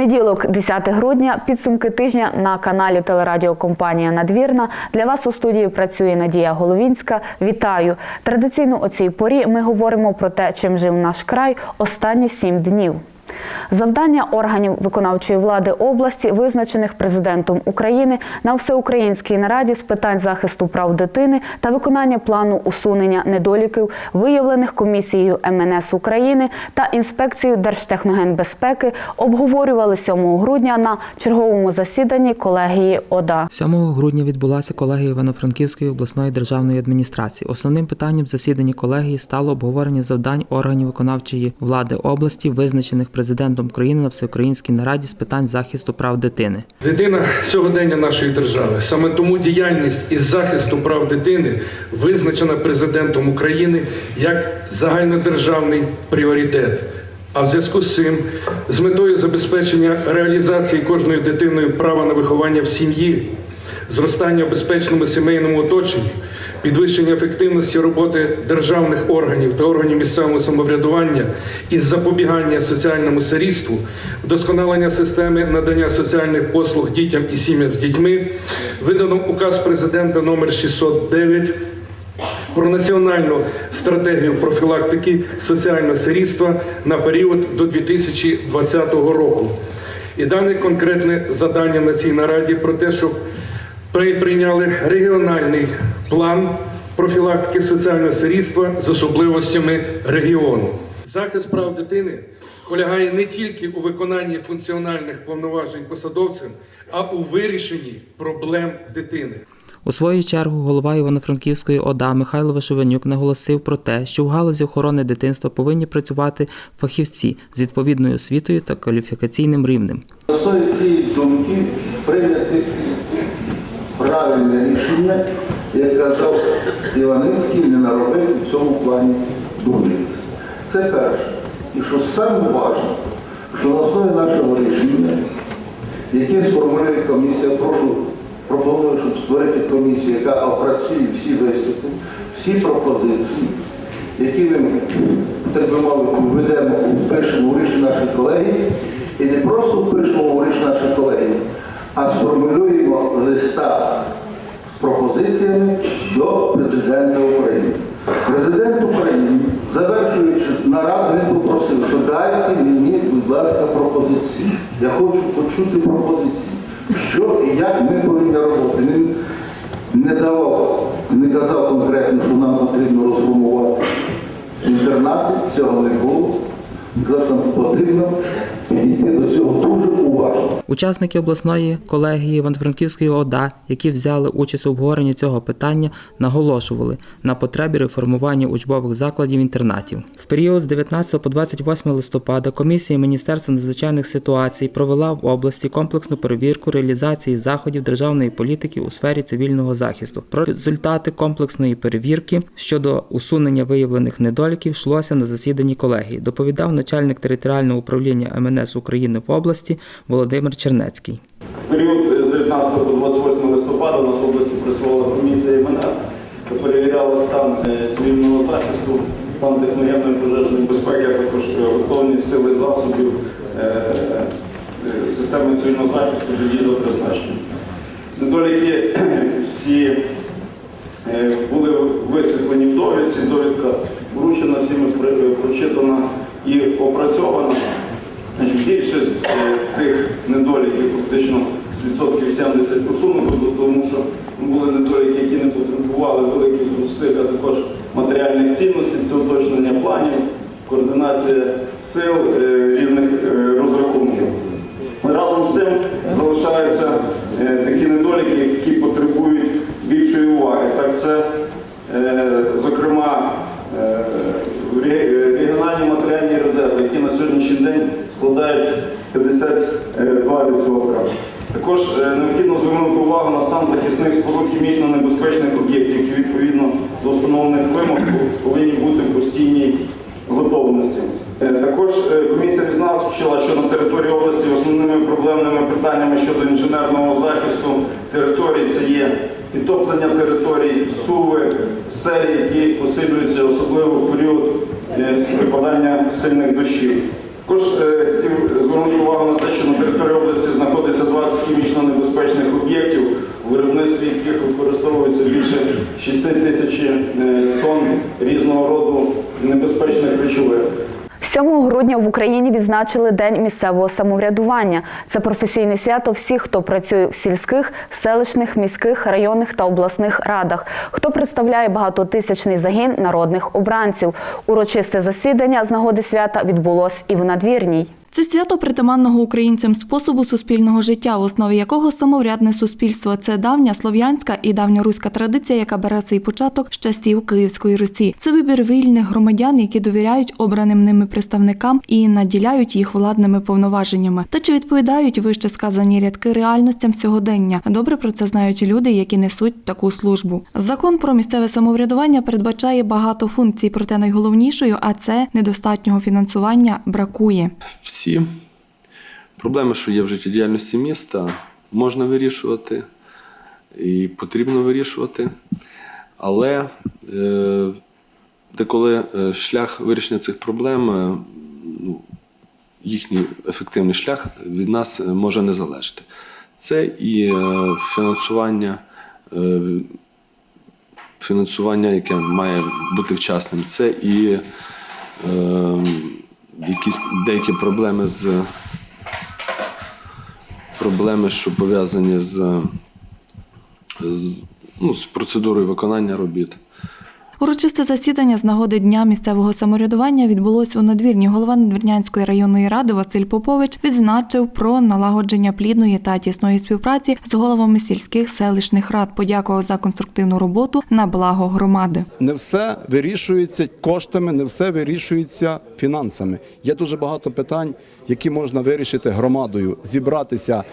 Понеділок, 10 грудня, підсумки тижня на каналі телерадіокомпанія Надвірна. Для вас у студії працює Надія Головінська. Вітаю! Традиційно о цій порі ми говоримо про те, чим жив наш край останні сім днів. Завдання органів виконавчої влади області, визначених президентом України на всеукраїнській нараді з питань захисту прав дитини та виконання плану усунення недоліків, виявлених комісією МНС України та інспекцією Держтехногенбезпеки, обговорювали 7 грудня на черговому засіданні колегії ОДА. 7 грудня відбулася колегія Івано-Франківської обласної державної адміністрації. Основним питанням засідання колегії стало обговорення завдань органів виконавчої влади області, визначених президентом України на всеукраїнській нараді з питань захисту прав дитини. Дитина сьогодення нашої держави. Саме тому діяльність із захисту прав дитини визначена президентом України як загальнодержавний пріоритет. А в зв'язку з цим, з метою забезпечення реалізації кожною дитиною права на виховання в сім'ї, зростання в безпечному сімейному оточенні, підвищення ефективності роботи державних органів та органів місцевого самоврядування із запобігання соціальному сирітству, вдосконалення системи надання соціальних послуг дітям і сім'ям з дітьми, видано указ президента номер 609 про національну стратегію профілактики соціального сирітства на період до 2020 року. І дане конкретне завдання на цій нараді про те, щоб при- прийняли регіональний план профілактики соціального сирітства з особливостями регіону. Захист прав дитини полягає не тільки у виконанні функціональних повноважень посадовців, а у вирішенні проблем дитини. У свою чергу голова Івано-Франківської ОДА Михайло Вишиванюк наголосив про те, що в галузі охорони дитинства повинні працювати фахівці з відповідною освітою та кваліфікаційним рівнем. На цієї думки прийняти правильне рішення, як казав Іваницький, не наробити в цьому плані дурниць. Це перше. І що саме важливо, що на основі нашого рішення, яке сформулює комісія, прошу, пропоную, щоб створити комісію, яка опрацює всі виступи, всі пропозиції, які ми, так би мовити, введемо, у рішення нашої колегії, і не просто впишемо у рішення нашої колегії, а сформулюємо листа пропозиціями до президента України. Президент України, завершуючи нараду, він попросив, що дайте мені, будь ласка, пропозиції. Я хочу почути пропозиції. Що і як ми повинні робити. Він не давав, не казав конкретно, що нам потрібно розформувати інтернати, цього не було. Казав, що нам потрібно підійти до цього дуже Учасники обласної колегії Івано-Франківської ОДА, які взяли участь у обговоренні цього питання, наголошували на потребі реформування учбових закладів інтернатів. В період з 19 по 28 листопада комісія Міністерства надзвичайних ситуацій провела в області комплексну перевірку реалізації заходів державної політики у сфері цивільного захисту. Про результати комплексної перевірки щодо усунення виявлених недоліків йшлося на засіданні колегії. Доповідав начальник територіального управління МНС України в області Володимир Чернецький. В період з 19 по 28 листопада у нас в області працювала комісія МНС, яка перевіряла стан е, цивільного захисту, стан техногенної пожежної безпеки, а також е, готовність сили засобів е, системи цивільного захисту до її забезпечення. Недоліки всі були висвітлені в довідці, довідка вручена всіми, прочитана і опрацьована. Значить, більшість е, тих недоліків фактично з відсотків 70 усунуто, тому що були недоліки, які не потребували великих зусиль, а також матеріальних цінностей, це уточнення планів, координація сил е, різних е, розрахунків. Разом з тим залишаються такі недоліки, які потребують більшої уваги. Так це, е, зокрема, е, ре- регіональні матеріальні резерви, які на сьогоднішній день складають 52%. Також е, необхідно звернути увагу на стан захисних споруд хімічно небезпечних об'єктів, які відповідно до встановлених вимог повинні бути в постійній готовності. Е, Також е, комісія відзначила, що на території області основними проблемними питаннями щодо інженерного захисту територій це є підтоплення територій, суви, селі, які посилюються особливо в період е, випадання сильних дощів. Також е, хотів звернути увагу на те, що на території області знаходиться 20 хімічно небезпечних об'єктів, у виробництві яких використовується більше 6 тисяч е, тонн різного роду небезпечних речовин. 7 грудня в Україні відзначили День місцевого самоврядування. Це професійне свято всіх, хто працює в сільських, селищних, міських, районних та обласних радах, хто представляє багатотисячний загін народних обранців. Урочисте засідання з нагоди свята відбулось і в надвірній. Це свято притаманного українцям способу суспільного життя, в основі якого самоврядне суспільство. Це давня слов'янська і давньоруська традиція, яка бере свій початок з часів Київської Русі. Це вибір вільних громадян, які довіряють обраним ними представникам і наділяють їх владними повноваженнями. Та чи відповідають вище сказані рядки реальностям сьогодення? Добре про це знають люди, які несуть таку службу. Закон про місцеве самоврядування передбачає багато функцій, проте найголовнішою, а це недостатнього фінансування бракує. Всі проблеми, що є в життєдіяльності міста, можна вирішувати і потрібно вирішувати. Але е, деколи е, шлях вирішення цих проблем, е, ну, їхній ефективний шлях від нас може не залежати. Це і фінансування. Фінансування, яке має бути вчасним, це і якісь деякі проблеми з проблеми, що пов'язані з, з, ну, з процедурою виконання робіт. Урочисте засідання з нагоди Дня місцевого самоврядування відбулось у надвірні. Голова Надвірнянської районної ради Василь Попович відзначив про налагодження плідної та тісної співпраці з головами сільських селищних рад. Подякував за конструктивну роботу на благо громади. Не все вирішується коштами, не все вирішується фінансами. Є дуже багато питань, які можна вирішити громадою, зібратися,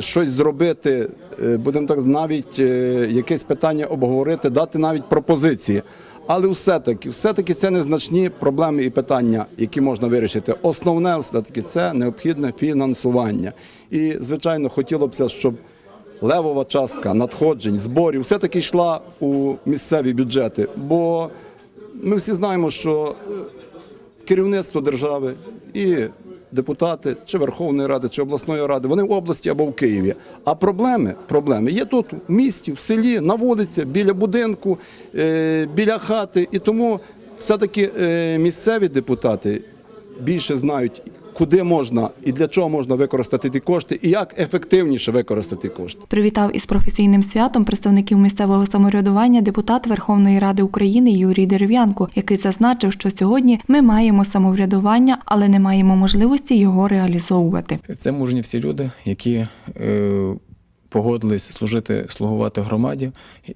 щось зробити, е, будемо так навіть е, якесь питання обговорити, дати навіть пропозиції. Але все-таки, все-таки це незначні проблеми і питання, які можна вирішити. Основне все-таки це необхідне фінансування. І, звичайно, хотілося б, щоб левова частка надходжень, зборів все-таки йшла у місцеві бюджети. Бо ми всі знаємо, що е, керівництво держави і депутати, чи Верховної Ради, чи обласної ради, вони в області або в Києві. А проблеми, проблеми є тут, в місті, в селі, на вулиці, біля будинку, е, біля хати. І тому все-таки е, місцеві депутати більше знають, куди можна і для чого можна використати ті кошти, і як ефективніше використати кошти. Привітав із професійним святом представників місцевого самоврядування депутат Верховної Ради України Юрій Дерев'янко, який зазначив, що сьогодні ми маємо самоврядування, але не маємо можливості його реалізовувати. Це мужні всі люди, які е, погодились служити, слугувати громаді.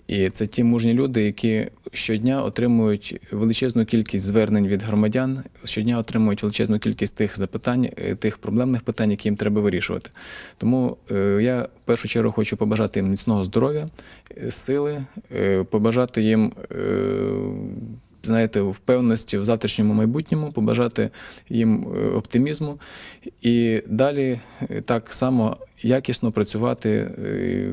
І це ті мужні люди, які щодня отримують величезну кількість звернень від громадян, щодня отримують величезну кількість тих запитань, е, тих проблемних питань, які їм треба вирішувати. Тому е, я в першу чергу хочу побажати їм міцного здоров'я, е, сили, побажати їм. Знаєте, впевненості в завтрашньому майбутньому, побажати їм оптимізму і далі так само якісно працювати е,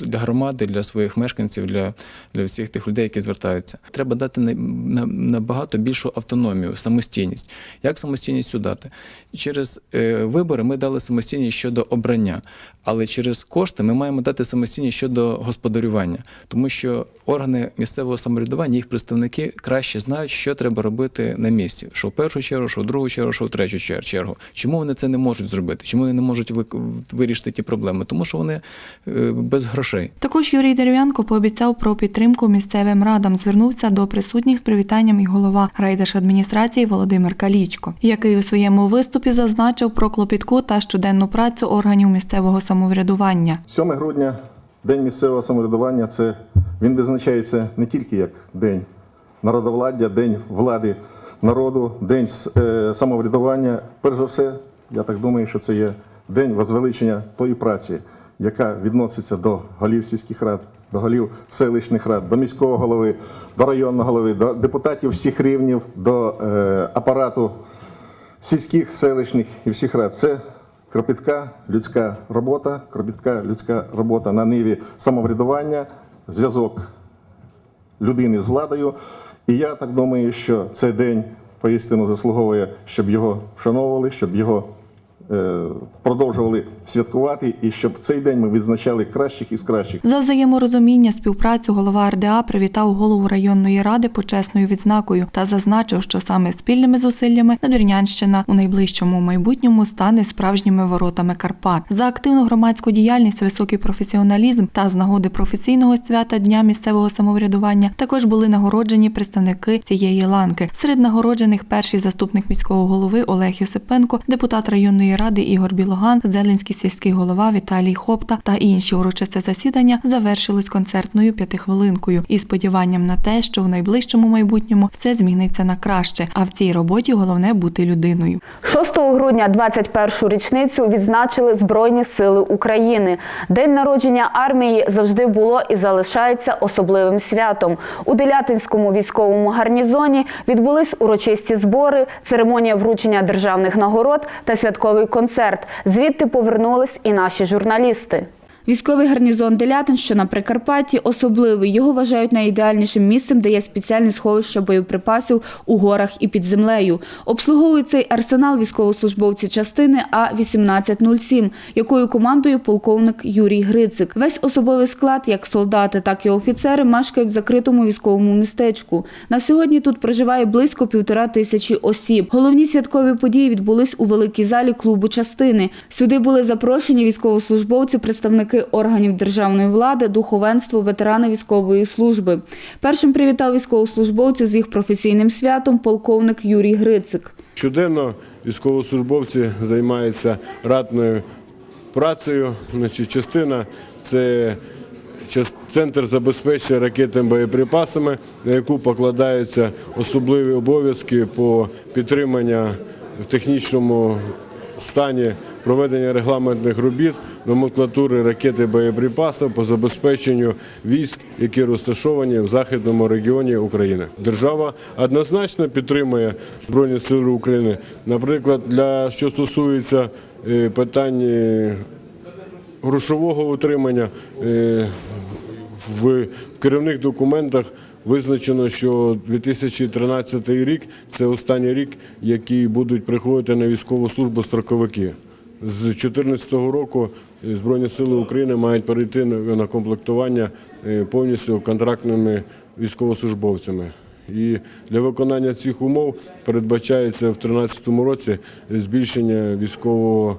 для, громади, для своїх мешканців, для, для всіх тих людей, які звертаються. Треба дати на- на- набагато більшу автономію, самостійність. Як самостійність дати? Через е, вибори ми дали самостійність щодо обрання, але через кошти ми маємо дати самостійність щодо господарювання, тому що органи місцевого самоврядування, їх представники краще знають, що треба робити на місці. Що в першу чергу, що в другу чергу, що в третю чер- чергу. Чому вони це не можуть зробити? Чому вони не можуть вик- вирішити ті проблеми? Тому що вони е, без грошей. Також Юрій Дерев'янко пообіцяв про підтримку місцевим радам. Звернувся до присутніх з привітанням і голова райдержадміністрації Володимир Калічко, який у своєму виступі зазначив про клопітку та щоденну працю органів місцевого самоврядування. 7 грудня, День місцевого самоврядування, це він визначається не тільки як День народовладдя, День влади народу, День е, самоврядування. Перш за все, я так думаю, що це є день возвеличення тої праці, яка відноситься до голів сільських рад, до голів селищних рад, до міського голови, до районного голови, до депутатів всіх рівнів, до е, апарату сільських, селищних і всіх рад. Це кропітка людська робота, кропітка людська робота на ниві самоврядування, зв'язок людини з владою. І я так думаю, що це день поістину заслуговує, щоб його вшановували, щоб його продовжували святкувати і щоб цей день ми відзначали кращих із кращих. За взаєморозуміння, співпрацю голова РДА привітав голову районної ради почесною відзнакою та зазначив, що саме спільними зусиллями Надвірнянщина у найближчому майбутньому стане справжніми воротами Карпат. За активну громадську діяльність, високий професіоналізм та з нагоди професійного свята Дня місцевого самоврядування також були нагороджені представники цієї ланки. Серед нагороджених перший заступник міського голови Олег Йосипенко, депутат районної ради Ігор Білоган, Зеленський сільський голова Віталій Хопта та інші урочисте засідання завершилось концертною п'ятихвилинкою із сподіванням на те, що в найближчому майбутньому все зміниться на краще. А в цій роботі головне бути людиною. 6 грудня 21-шу річницю відзначили Збройні Сили України. День народження армії завжди було і залишається особливим святом. У Делятинському військовому гарнізоні відбулись урочисті збори, церемонія вручення державних нагород та святковий концерт. Звідти повернулись і наші журналісти. Військовий гарнізон Делятин, що на Прикарпатті, особливий. Його вважають найідеальнішим місцем, де є спеціальне сховище боєприпасів у горах і під землею. Обслуговують цей арсенал військовослужбовці частини А-1807, якою командує полковник Юрій Грицик. Весь особовий склад, як солдати, так і офіцери, мешкають в закритому військовому містечку. На сьогодні тут проживає близько півтора тисячі осіб. Головні святкові події відбулись у великій залі клубу частини. Сюди були запрошені військовослужбовці, представники органів державної влади, духовенство, ветерани військової служби. Першим привітав військовослужбовців з їх професійним святом полковник Юрій Грицик. Щоденно військовослужбовці займаються ратною працею. Значить, частина це центр забезпечення ракетними боєприпасами, на яку покладаються особливі обов'язки по підтриманню в технічному стані проведення регламентних робіт, номенклатури ракет і боєприпасів по забезпеченню військ, які розташовані в західному регіоні України. Держава однозначно підтримує Збройні Сили України. Наприклад, для що стосується е, питань е, грошового утримання е, в керівних документах визначено, що 2013 рік це останній рік, який будуть приходити на військову службу строковики. З 2014 року е, Збройні Сили України мають перейти на комплектування е, повністю контрактними військовослужбовцями. І для виконання цих умов передбачається в 2013 році збільшення військового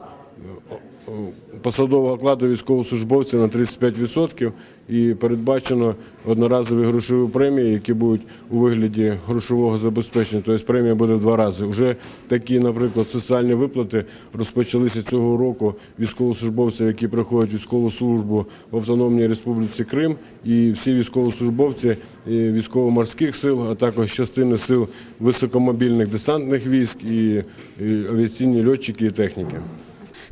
посадового окладу військовослужбовців на 35% і передбачено одноразові грошові премії, які будуть у вигляді грошового забезпечення. Тобто премія буде в два рази. Вже такі, наприклад, соціальні виплати розпочалися цього року військовослужбовців, які проходять військову службу в Автономній Республіці Крим, і всі військовослужбовці військово-морських сил, а також частини сил високомобільних десантних військ і авіаційні льотчики і техніки.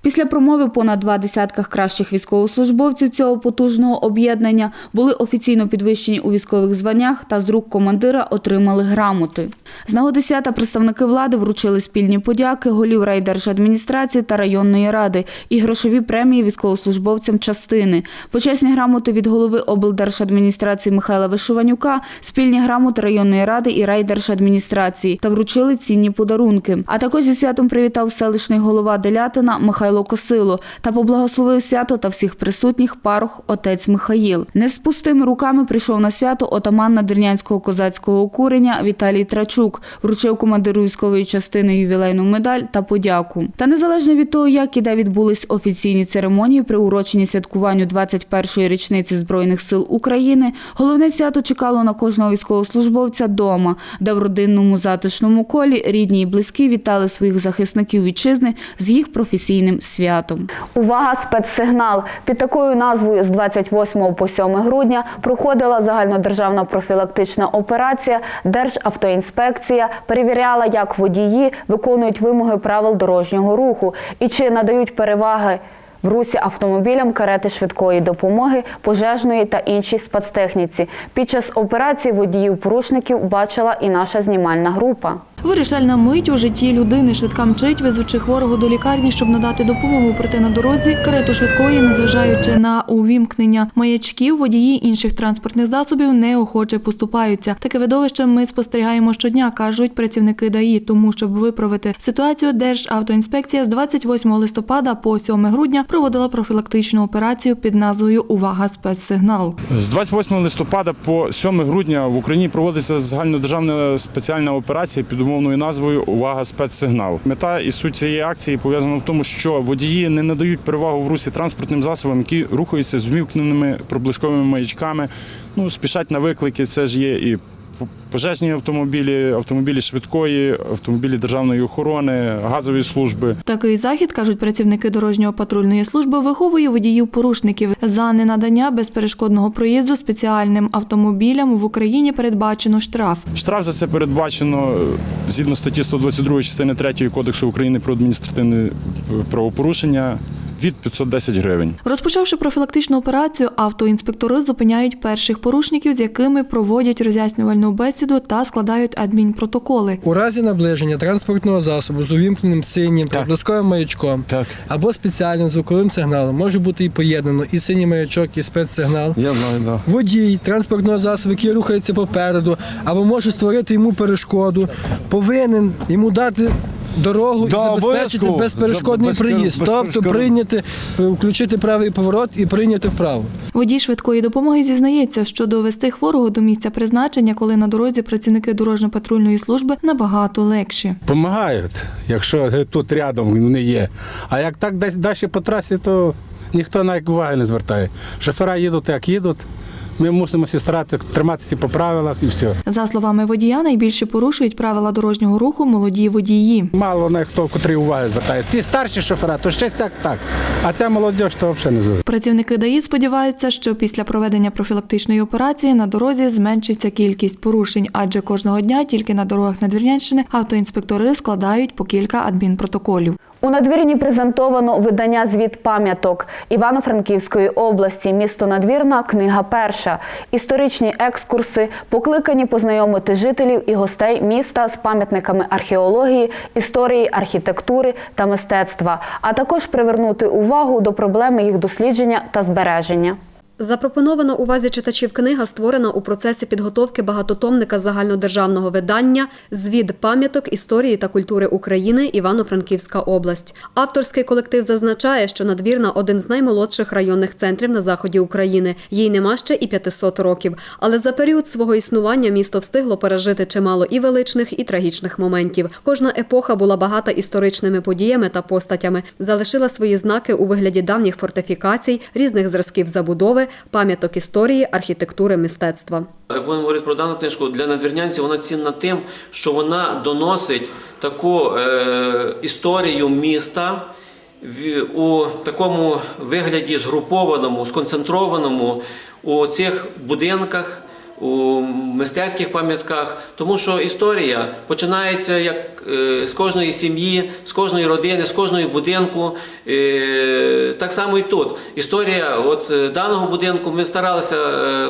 Після промови понад два десятках кращих військовослужбовців цього потужного об'єднання були офіційно підвищені у військових званнях та з рук командира отримали грамоти. З нагоди свята представники влади вручили спільні подяки голів райдержадміністрації та районної ради і грошові премії військовослужбовцям частини. Почесні грамоти від голови облдержадміністрації Михайла Вишиванюка, спільні грамоти районної ради і райдержадміністрації та вручили цінні подарунки. А також зі святом привітав селищний голова Делятина Михайло Косило та поблагословив свято та всіх присутніх парох отець Михаїл. Не з пустими руками прийшов на свято отаман Надвірнянського козацького курення Віталій Трачук, вручив командиру військової частини ювілейну медаль та подяку. Та незалежно від того, як і де відбулись офіційні церемонії, приурочені святкуванню 21-ї річниці Збройних сил України, головне свято чекало на кожного військовослужбовця дома, де в родинному затишному колі рідні і близькі вітали своїх захисників вітчизни з їх професійним святом. Увага, спецсигнал! Під такою назвою з 28 по 7 грудня проходила загальнодержавна профілактична операція. Державтоінспекція перевіряла, як водії виконують вимоги правил дорожнього руху і чи надають переваги в русі автомобілям карети швидкої допомоги, пожежної та іншій спецтехніці. Під час операції водіїв порушників бачила і наша знімальна група. Вирішальна мить у житті людини швидка мчить, везучи хворого до лікарні, щоб надати допомогу. Проте на дорозі карету швидкої, незважаючи на увімкнення маячків, водії інших транспортних засобів неохоче поступаються. Таке видовище ми спостерігаємо щодня, кажуть працівники ДАІ. Тому, щоб виправити ситуацію, Державтоінспекція з 28 листопада по 7 грудня проводила профілактичну операцію під назвою Увага спецсигнал. З 28 листопада по 7 грудня в Україні проводиться загальнодержавна спеціальна операція під умовною назвою Увага спецсигнал. Мета і суть цієї акції пов'язана в тому, що водії не надають перевагу в русі транспортним засобам, які рухаються з вмікненими проблисковими маячками. Ну спішать на виклики. Це ж є і пожежні автомобілі, автомобілі швидкої, автомобілі державної охорони, газові служби. Такий захід, кажуть працівники дорожньо-патрульної служби, виховує водіїв-порушників. За ненадання безперешкодного проїзду спеціальним автомобілям в Україні передбачено штраф. Штраф за це передбачено е, згідно статті 122 частини 3 Кодексу України про адміністративне правопорушення від 510 гривень. Розпочавши профілактичну операцію, автоінспектори зупиняють перших порушників, з якими проводять роз'яснювальну бесіду та складають адмінпротоколи. У разі наближення транспортного засобу з увімкненим синім проблисковим маячком Так. або спеціальним звуковим сигналом може бути і поєднано і синій маячок, і спецсигнал. Я знаю, да. Водій транспортного засобу, який рухається попереду, або може створити йому перешкоду, повинен йому дати. Дорогу Да, і забезпечити обов'язково. безперешкодний Безпер- проїзд, тобто безперешкодний. прийняти, е, включити правий поворот і прийняти вправо. Водій швидкої допомоги зізнається, що довести хворого до місця призначення, коли на дорозі працівники дорожньо-патрульної служби набагато легші. Помагають, якщо тут рядом вони є. А як так десь далі по трасі, то ніхто навіть уваги не звертає. Шофера їдуть, як їдуть. Ми мусимо всі старати триматися по правилах і все. За словами водія, найбільше порушують правила дорожнього руху молоді водії. Мало на хто котрий уваги звертає. Ті старші шофера, то ще сяк так. А ця молодь, то взагалі не звертає. Працівники ДАІ сподіваються, що після проведення профілактичної операції на дорозі зменшиться кількість порушень, адже кожного дня тільки на дорогах Надвірнянщини автоінспектори складають по кілька адмінпротоколів. У надвірні презентовано видання звіт пам'яток Івано-Франківської області. Місто Надвірна, книга перша. Історичні екскурси покликані познайомити жителів і гостей міста з пам'ятниками археології, історії, архітектури та мистецтва, а також привернути увагу до проблеми їх дослідження та збереження. Запропонована увазі читачів книга створена у процесі підготовки багатотомника загальнодержавного видання Звід пам'яток історії та культури України Івано-Франківська область. Авторський колектив зазначає, що надвірна один з наймолодших районних центрів на заході України. Їй нема ще і 500 років. Але за період свого існування місто встигло пережити чимало і величних, і трагічних моментів. Кожна епоха була багата історичними подіями та постатями, залишила свої знаки у вигляді давніх фортифікацій, різних зразків забудови, пам'яток історії, архітектури, мистецтва. Як будемо говорити про дану книжку, для надвірнянців вона цінна тим, що вона доносить таку е, історію міста в, у такому вигляді згрупованому, сконцентрованому у цих будинках. У мистецьких пам'ятках, тому що історія починається як е, з кожної сім'ї, з кожної родини, з кожної будинку. Е, так само і тут. Історія от е, даного будинку ми старалися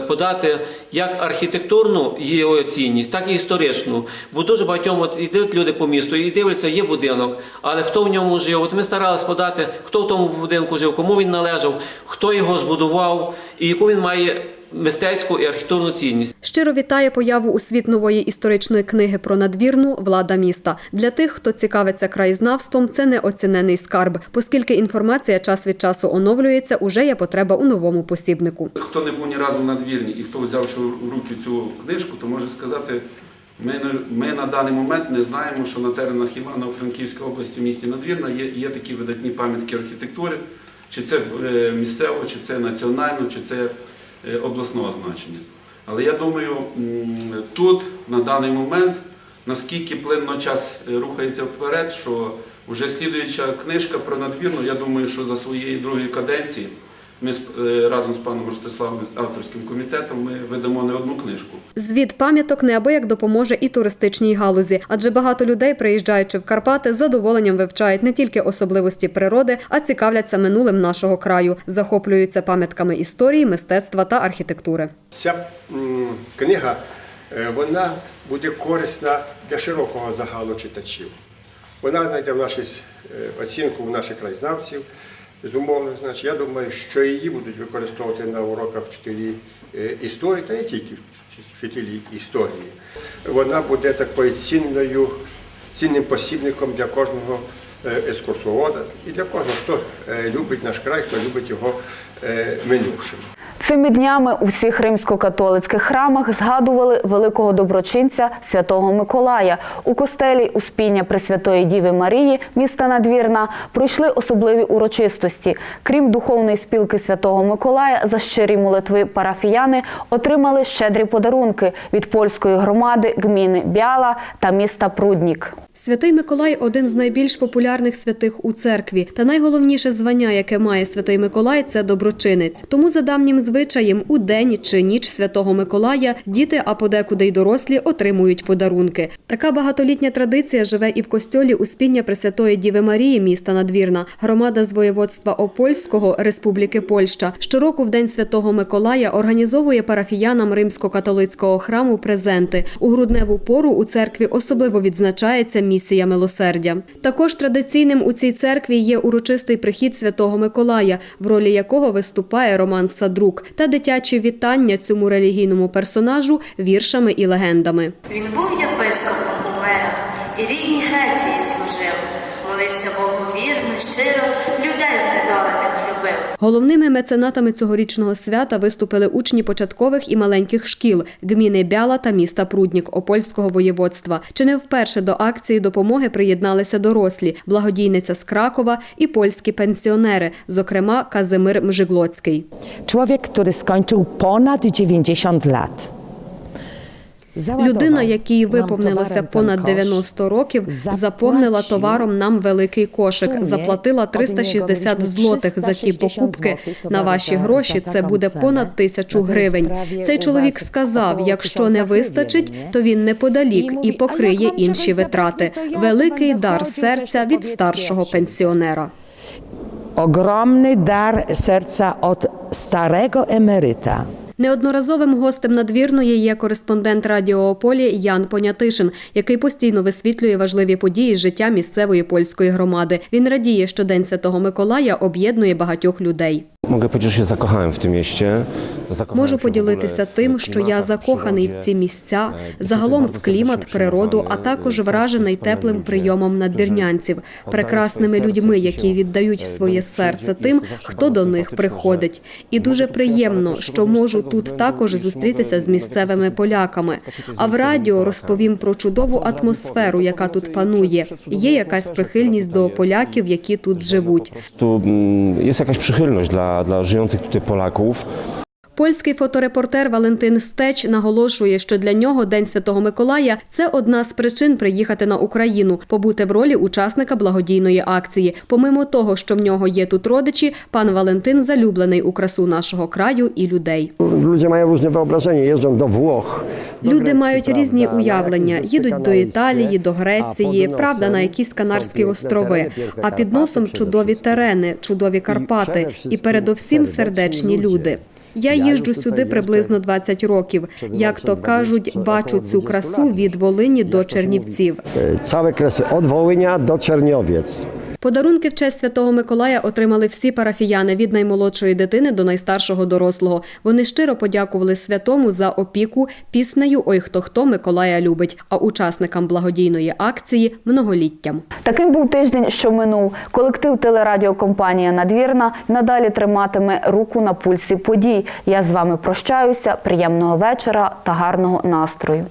подати як архітектурну його цінність, так і історичну. Бо дуже багатьом от йдуть люди по місту і дивляться, є будинок, але хто в ньому жив? От ми старалися подати, хто в тому будинку жив, кому він належав, хто його збудував і яку він має мистецьку і архітектурну цінність. Щиро вітає появу у світ нової історичної книги про надвірну влада міста. Для тих, хто цікавиться краєзнавством, це неоцінений скарб, оскільки інформація час від часу оновлюється, уже є потреба у новому посібнику. Хто не був ні разу в надвірні і хто взявши в руки цю книжку, то може сказати, ми, не- ми на даний момент не знаємо, що на теренах Івано-Франківської області в місті Надвірна є, є такі видатні пам'ятки архітектури, чи це е, місцево, чи це національно, чи це обласного значення. Але я думаю, тут на даний момент, наскільки плинно час е, рухається вперед, що вже слідуюча книжка про надвірну, я думаю, що за своєї другої каденції ми е, разом з паном Ростиславом з авторським комітетом ми видамо не одну книжку. Звіт пам'яток неабияк допоможе і туристичній галузі, адже багато людей, приїжджаючи в Карпати, з задоволенням вивчають не тільки особливості природи, а цікавляться минулим нашого краю, захоплюються пам'ятками історії, мистецтва та архітектури. Ця книга е, вона буде корисна для широкого загалу читачів. Вона знайде в нашій е, оцінку в наших краєзнавців. Безумовно, значить, я думаю, що її будуть використовувати на уроках вчителі е, історії, та не тільки вчителі історії. Вона буде такою цінною, цінним посібником для кожного е, екскурсовода і для кожного, хто е, любить наш край, хто любить його минувшим. Цими днями у всіх римсько-католицьких храмах згадували великого доброчинця святого Миколая. У костелі Успіння Пресвятої Діви Марії міста Надвірна пройшли особливі урочистості. Крім духовної спілки святого Миколая, за щирі молитви парафіяни отримали щедрі подарунки від польської громади гміни Бяла та міста Пруднік. Святий Миколай один з найбільш популярних святих у церкві. Та найголовніше звання, яке має святий Миколай, це доброчинець. Тому за давнім звичаєм у день чи ніч святого Миколая діти, а подекуди й дорослі, отримують подарунки. Така багатолітня традиція живе і в костьолі Успіння Пресвятої Діви Марії міста Надвірна, громада з воєводства Опольського Республіки Польща. Щороку в день святого Миколая організовує парафіянам римсько-католицького храму презенти. У грудневу пору у церкві особливо відзначається місія милосердя. Також традиційним у цій церкві є урочистий прихід святого Миколая, в ролі якого виступає Роман Садрук, та дитячі вітання цьому релігійному персонажу віршами і легендами. Він був єпископом у верах і рідній Греції служив. Молився Богу вірно, щиро. Головними меценатами цьогорічного свята виступили учні початкових і маленьких шкіл гміни Бяла та міста Пруднік Опольського воєводства. Чи не вперше до акції допомоги приєдналися дорослі, благодійниця з Кракова і польські пенсіонери, зокрема Казимир Мжиглоцький. Чоловік, який скончив понад 90 lat. Людина, якій виповнилося понад 90 років, заповнила товаром нам великий кошик, заплатила 360 злотих за ті покупки. На ваші гроші це буде понад тисячу гривень. Цей чоловік сказав: якщо не вистачить, то він неподалік і покриє інші витрати. Великий дар серця від старшого пенсіонера. Ogromny dar serca od starego emeryta. Неодноразовим гостем надвірної є кореспондент Радіо Ополі Ян Понятишин, який постійно висвітлює важливі події з життя місцевої польської громади. Він радіє, що День Святого Миколая об'єднує багатьох людей. Mogę powiedzieć, że się zakochałem w tym mieście. Zakochałem Можу поділитися тим, що я закоханий в ці місця, Е, загалом в клімат, природу, а також вражений теплим прийомом którzy надвірнянців, прекрасними людьми, які віддають е, своє серце тим, хто до них приходить. І дуже приємно, що можу тут також зустрітися з місцевими поляками. А в радіо розповім про чудову атмосферу, яка тут панує. Є якась прихильність до поляків, які тут живуть. Mm, jest jakaś przychylność dla, żyjących tutaj Polaków. Польський фоторепортер Валентин Стеч наголошує, що для нього День Святого Миколая це одна з причин приїхати на Україну, побути в ролі учасника благодійної акції. Помимо того, що в нього є тут родичі, пан Валентин залюблений у красу нашого краю і людей. Mają różne wyobrażenie, jeżdżą do Włoch. do Люди мають різні уявлення, їдуть до Італії, до Греції, правда, на якісь Канарські острови. А під носом чудові терени, чудові Карпати і передовсім сердечні люди. Я їжджу сюди приблизно 20 років. Як то кажуть, бачу цю красу від Волині до Чернівців. E, Całe kresy Волиня до Czerniowiec. Подарунки в честь Святого Миколая отримали всі парафіяни від наймолодшої дитини до найстаршого дорослого. Вони щиро подякували святому за опіку піснею Ой хто хто Миколая любить, а учасникам благодійної акції многоліттям. Таким був тиждень, що минув. Колектив телерадіокомпанія Надвірна надалі триматиме руку на пульсі подій. Я з вами прощаюся. Приємного вечора та гарного настрою.